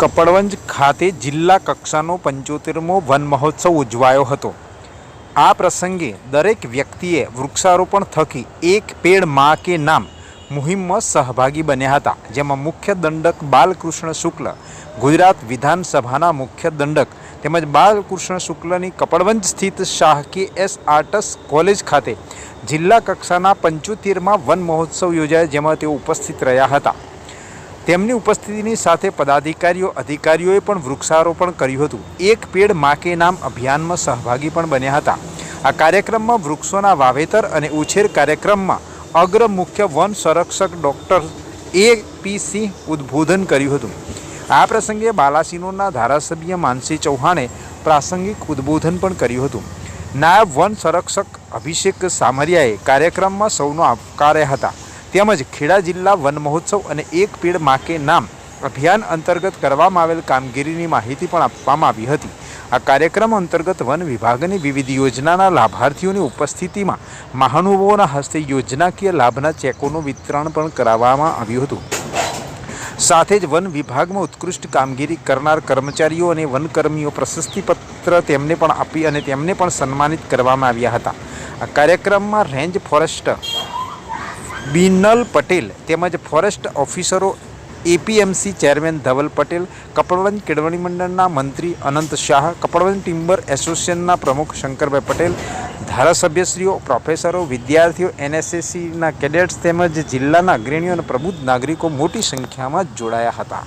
કપડવંજ ખાતે જિલ્લા કક્ષાનો પંચોતેરમો વન મહોત્સવ ઉજવાયો હતો. આ પ્રસંગે દરેક વ્યક્તિએ વૃક્ષારોપણ થકી એક પેડ મા કે નામ મુહિમમાં સહભાગી બન્યા હતા, જેમાં મુખ્ય દંડક બાલકૃષ્ણ શુક્લ, ગુજરાત વિધાનસભાના મુખ્ય દંડક તેમજ બાલકૃષ્ણ શુક્લની કપડવંજ સ્થિત શાહ કે એસ આર્ટસ કોલેજ ખાતે જિલ્લા કક્ષાના પંચોતેરમાં વન મહોત્સવ યોજાયો, જેમાં તેઓ ઉપસ્થિત રહ્યા હતા. તેમની ઉપસ્થિતિની સાથે પદાધિકારીઓ, અધિકારીઓએ પણ વૃક્ષારોપણ કર્યું હતું. એક પેડ મા કે નામ અભિયાનમાં સહભાગી પણ બન્યા હતા. આ કાર્યક્રમમાં વૃક્ષોના વાવેતર અને ઉછેર કાર્યક્રમમાં અગ્ર મુખ્ય વન સંરક્ષક ડૉક્ટર એ પી સિંહ ઉદ્બોધન કર્યું હતું. આ પ્રસંગે બાલાસિનોરના ધારાસભ્ય માનસી ચૌહાણે પ્રાસંગિક ઉદ્બોધન પણ કર્યું હતું. નાયબ વન સંરક્ષક અભિષેક સામરિયાએ કાર્યક્રમમાં સૌનો આવકાર્યા હતા. તેમજ ખેડા જિલ્લા વન મહોત્સવ અને એક પેડ માકે નામ અભિયાન અંતર્ગત કરવામાં આવેલ કામગીરીની માહિતી પણ આપવામાં આવી હતી. આ કાર્યક્રમ અંતર્ગત વન વિભાગની વિવિધ યોજનાના લાભાર્થીઓની ઉપસ્થિતિમાં મહાનુભાવોના હસ્તે યોજનાકીય લાભના ચેકોનું વિતરણ પણ કરાવવામાં આવ્યું હતું. સાથે જ વન વિભાગમાં ઉત્કૃષ્ટ કામગીરી કરનાર કર્મચારીઓ અને વનકર્મીઓ પ્રશસ્તિપત્ર તેમને પણ આપી અને તેમને પણ સન્માનિત કરવામાં આવ્યા હતા. આ કાર્યક્રમમાં રેન્જ ફોરેસ્ટ બિનલ પટેલ તેમજ ફોરેસ્ટ ઓફિસરો એપીએમસી ચેરમેન ધવલ પટેલ કપડવંજ કેળવણી મંડળના મંત્રી અનંત શાહ કપડવંજ ટિમ્બર એસોસિએશનના પ્રમુખ શંકરભાઈ પટેલ, ધારાસભ્યશ્રીઓ, પ્રોફેસરો, વિદ્યાર્થીઓ, એનએસએસસીના કેડેટ્સ તેમજ જિલ્લાના અગ્રણીઓ અને પ્રબુદ્ધ નાગરિકો મોટી સંખ્યામાં જોડાયા હતા.